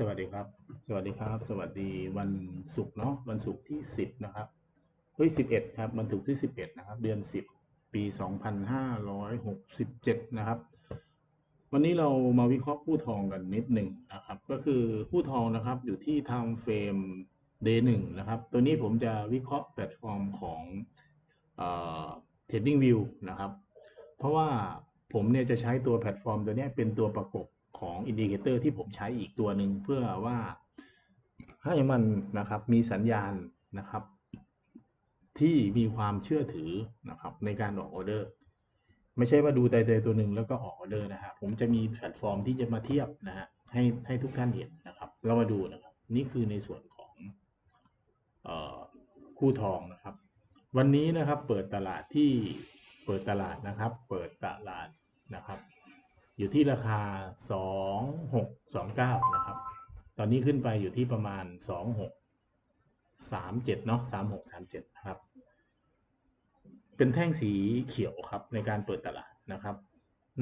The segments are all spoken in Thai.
สวัสดีครับ สวัสดีครับ สวัสดีวันศุกร์เนาะวันศุกร์ที่สิบนะครับเฮ้ยสิบเอ็ดครับวันศุกร์ที่สิบเอ็ดนะครับ เดือนสิบปีสองพันห้าร้อยหกสิบเจ็ดนะครับ วันนี้เรามาวิเคราะห์คู่ทองกันนิดหนึ่งนะครับ ก็คือคู่ทองนะครับอยู่ที่ทางเฟรม day หนึ่งนะครับ ตัวนี้ผมจะวิเคราะห์แพลตฟอร์มของเอ่อ trading view นะครับ เพราะว่าผมเนี่ยจะใช้ตัวแพลตฟอร์มตัวนี้เป็นตัวประกบ ของอินดิเคเตอร์ที่ผมใช้อีกตัวหนึ่งเพื่อว่าให้มันนะครับมีสัญญาณนะครับ ที่มีความเชื่อถือนะครับในการออกออเดอร์ ไม่ใช่ว่าดูแต่ตัวหนึ่งแล้วก็ออกออเดอร์นะฮะผมจะมีแพลตฟอร์มที่จะมาเทียบนะฮะให้ให้ทุกท่านเห็นนะครับ เรามาดูนะครับ นี่คือในส่วนของออคู่ทองนะครับ วันนี้นะครับเปิดตลาดที่เปิดตลาดนะครับ เปิดตลาดนะครับ อยู่ที่ราคา 2629 นะครับ ตอนนี้ขึ้นไปอยู่ที่ประมาณ 2637 เนาะ3637 ครับ เป็นแท่งสีเขียวครับในการเปิดตลาดนะครับ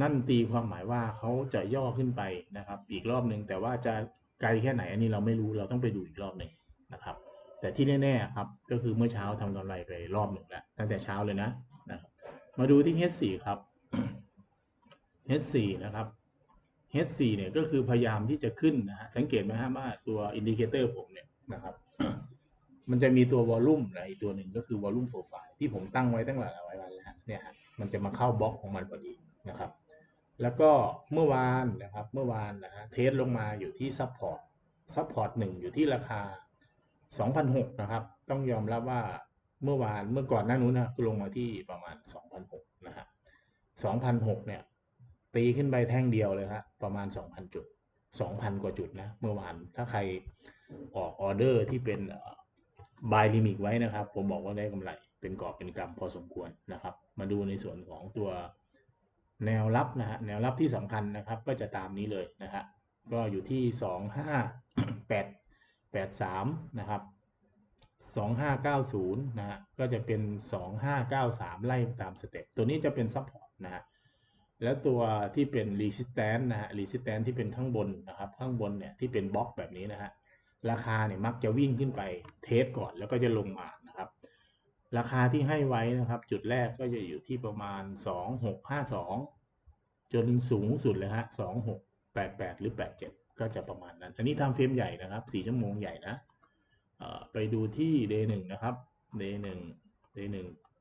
นั่นตีความหมายว่าเขาจะย่อขึ้นไปนะครับ อีกรอบหนึ่งแต่ว่าจะไกลแค่ไหนอันนี้เราไม่รู้เราต้องไปดูอีกรอบหนึ่งนะครับ แต่ที่แน่ๆครับก็คือเมื่อเช้าทำกำไรไปรอบหนึ่งแล้วตั้งแต่เช้าเลยนะนะครับมาดูที่ H4 ครับ H4 นะครับ H4 เนี่ยก็คือพยายามที่จะขึ้นนะฮะสังเกตไหมฮะว่าตัวอินดิเคเตอร์ผมเนี่ยนะครับมันจะมีตัววอลลุ่มนะอีกตัวหนึ่งก็คือวอลลุ่มโปรไฟล์ที่ผมตั้งไว้ตั้งหลายวันแล้วเนี่ยฮะมันจะมาเข้าบล็อกของมันพอดีนะครับ แล้วก็เมื่อวานนะครับเมื่อวานนะฮะเทสลงมาอยู่ที่ซัพพอร์ตซัพพอร์ตหนึ่งอยู่ที่ราคา2,006นะครับ ต้องยอมรับว่าเมื่อวานเมื่อก่อนหน้านู้นนะลงมาที่ประมาณ2,006นะฮะ2,006เนี่ย ตีขึ้นไปแท่งเดียวเลยฮะประมาณ 2,000 จุด 2,000 กว่าจุดนะเมื่อวานถ้าใครออกออเดอร์ที่เป็นบายลิมิตไว้นะครับ ผมบอกว่าได้กำไรเป็นกอบเป็นกำพอสมควรนะครับ มาดูในส่วนของตัวแนวรับนะฮะแนวรับที่สำคัญนะครับ ก็จะตามนี้เลยนะฮะก็อยู่ที่ 25 8 83นะครับ 2590 นะฮะก็จะเป็น 2593 ไล่ตามสเต็ปตัวนี้จะเป็นซัพพอร์ตนะฮะ แล้วตัวที่เป็น resistance นะฮะ resistance ที่เป็นข้างบนนะครับ ข้างบนเนี่ยที่เป็นบล็อกแบบนี้นะฮะ ราคาเนี่ยมักจะวิ่งขึ้นไปเทสก่อนแล้วก็จะลงมานะครับ ราคาที่ให้ไว้นะครับ จุดแรกก็จะอยู่ที่ประมาณ 2652 จนสูงสุดเลยฮะ 2688 หรือ 87 ก็จะประมาณนั้น อันนี้ทำเฟรมใหญ่นะครับ 4 ชั่วโมงใหญ่นะเออไปดูที่ day 1นะครับ day 1 day 1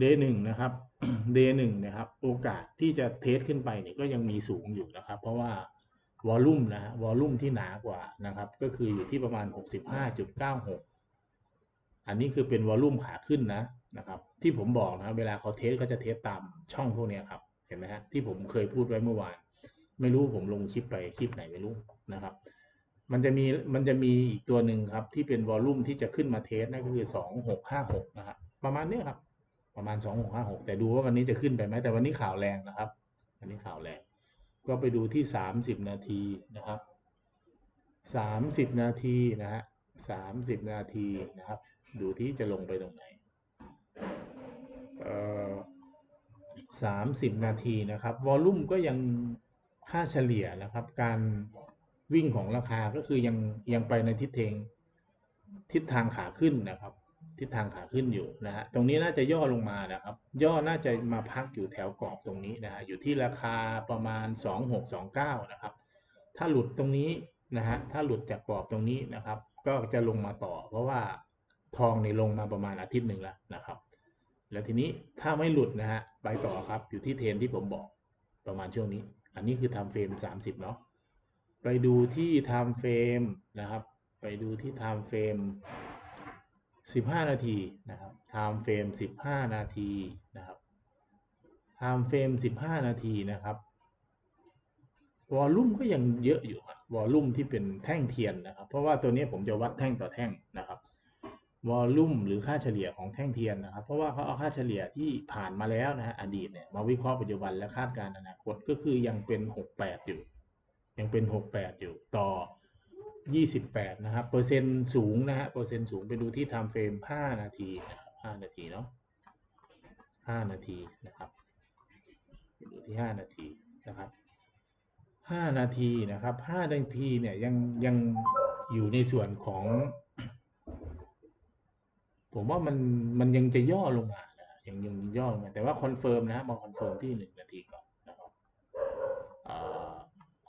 day 1นะครับ day 1นะครับ โอกาสที่จะเทสขึ้นไปเนี่ยก็ยังมีสูงอยู่นะครับ เพราะว่าวอลลุ่มนะฮะวอลลุ่มที่หนากว่านะครับ ก็คืออยู่ที่ประมาณ 65.96 อันนี้คือเป็นวอลลุ่มขาขึ้นนะนะครับ ที่ผมบอกนะเวลาเขาเทสเขาจะเทสตามช่องพวกนี้ครับ เห็นไหมฮะที่ผมเคยพูดไว้เมื่อวาน ไม่รู้ผมลงคลิปไปคลิปไหนไม่รู้นะครับ มันจะมีมันจะมีอีกตัวหนึ่งครับ ที่เป็นวอลลุ่มที่จะขึ้นมาเทสนั่นก็คือ 2656 นะครับประมาณนี้ครับ ประมาณ2656แต่ดูว่าวันนี้จะขึ้นไปไหมแต่วันนี้ข่าวแรงนะครับ วันนี้ข่าวแรง ก็ไปดูที่30นาทีนะครับ30นาทีนะฮะ30นาทีนะครับ ดูที่จะลงไปตรงไหนเอ่อ30นาทีนะครับวอลลุ่มก็ยังค่าเฉลี่ยนะครับ การวิ่งของราคาก็คือยังยังไปในทิศทงทิศทางขาขึ้นนะครับ ทิศทางขาขึ้นอยู่นะฮะตรงนี้น่าจะย่อลงมานะครับ ย่อน่าจะมาพักอยู่แถวกรอบตรงนี้นะฮะอยู่ที่ราคาประมาณ 2629 นะครับ ถ้าหลุดตรงนี้นะฮะถ้าหลุดจากกรอบตรงนี้นะครับ ก็จะลงมาต่อ เพราะว่าทองในลงมาประมาณอาทิตย์หนึ่งแล้วนะครับ แล้วทีนี้ถ้าไม่หลุดนะฮะไปต่อครับอยู่ที่เทรนที่ผมบอกประมาณช่วงนี้ อันนี้คือ time frame 30 เนาะไปดูที่ time frame นะครับ ไปดูที่ time frame 15 นาทีนะครับ time frame 15 นาทีนะครับ time frame 15 นาทีนะครับวอลลุ่มก็ยังเยอะอยู่วอลลุ่มที่เป็นแท่งเทียนนะครับ เพราะว่าตัวนี้ผมจะวัดแท่งต่อแท่งนะครับวอลลุ่มหรือค่าเฉลี่ยของแท่งเทียนนะครับ เพราะว่าเขาเอาค่าเฉลี่ยที่ผ่านมาแล้วนะฮะอดีตเนี่ยมาวิเคราะห์ปัจจุบันและคาดการณ์อนาคตก็คือยังเป็น 68 อยู่ ยังเป็น 68 อยู่ต่อ 28 นะครับ เปอร์เซ็นต์สูงนะฮะเปอร์เซ็นต์สูงไปดูที่ time frame 5 นาทีนะครับ5นาทีเนาะ5นาทีนะครับไปดูที่ 5 นาทีนะครับห้านาทีนะครับห้านาทีเนี่ยยังยังอยู่ในส่วนของ ผมว่ามันมันยังจะย่อลงมานะยังยังย่อลงมาแต่ว่าคอนเฟิร์มนะฮะมาคอนเฟิร์มที่หนึ่งนาทีก่อน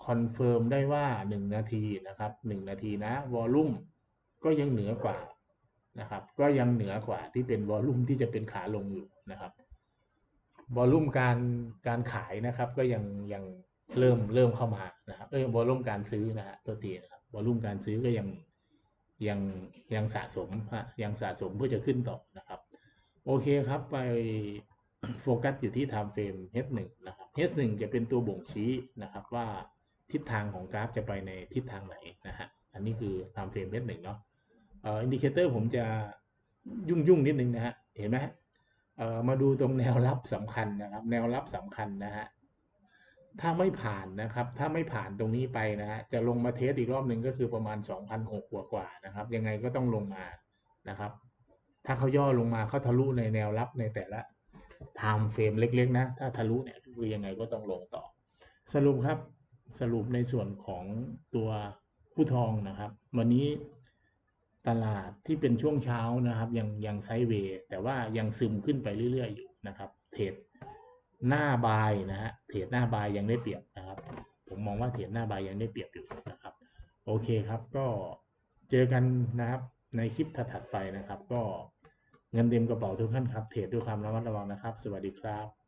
คอนเฟิร์มได้ว่าหนึ่งนาทีนะครับหนึ่งนาทีนะวอลลุ่มก็ยังเหนือกว่านะครับ ก็ยังเหนือกว่าที่เป็นวอลลุ่มที่จะเป็นขาลงอยู่นะครับวอลลุ่มการการขายนะครับ ก็ยังยังเริ่มเริ่มเข้ามานะครับเออวอลลุ่มการซื้อนะฮะตัวทีนะครับวอลลุ่มการซื้อก็ยังยังยังสะสมฮะยังสะสมเพื่อจะขึ้นต่อนะครับ โอเคครับไปโฟกัสอยู่ที่ time frame H1 นะครับ H1 จะเป็นตัวบ่งชี้นะครับว่า ทิศทางของกราฟจะไปในทิศทางไหนนะฮะ อันนี้คือ time frame H1 เนาะเอ่ออินดิเคเตอร์ผมจะยุ่งยุ่งนิดนึงนะฮะ เห็นไหมเอ่อมาดูตรงแนวรับสำคัญนะครับ แนวรับสำคัญนะฮะ ถ้าไม่ผ่านนะครับ ถ้าไม่ผ่านตรงนี้ไปนะฮะ จะลงมาเทสอีกรอบหนึ่งก็คือประมาณ2,006กว่ากว่านะครับ ยังไงก็ต้องลงมานะครับ ถ้าเขาย่อลงมาเขาทะลุในแนวรับในแต่ละ time frame เล็ก ๆ นะ ถ้าทะลุเนี่ยคือยังไงก็ต้องลงต่อ สรุปครับ สรุปในส่วนของตัวผู้ทองนะครับ วันนี้ตลาดที่เป็นช่วงเช้านะครับ ยังยังไซเวย์แต่ว่ายังซึมขึ้นไปเรื่อยๆอยู่นะครับ เทรดหน้าบายนะฮะเทรดหน้าบายยังได้เปรียบนะครับ ผมมองว่าเทรดหน้าบายยังได้เปรียบอยู่นะครับ โอเคครับก็เจอกันนะครับในคลิปถัดๆไปนะครับ ก็เงินเต็มกระเป๋าทุกท่านครับ เทรดด้วยความระมัดระวังนะครับ สวัสดีครับ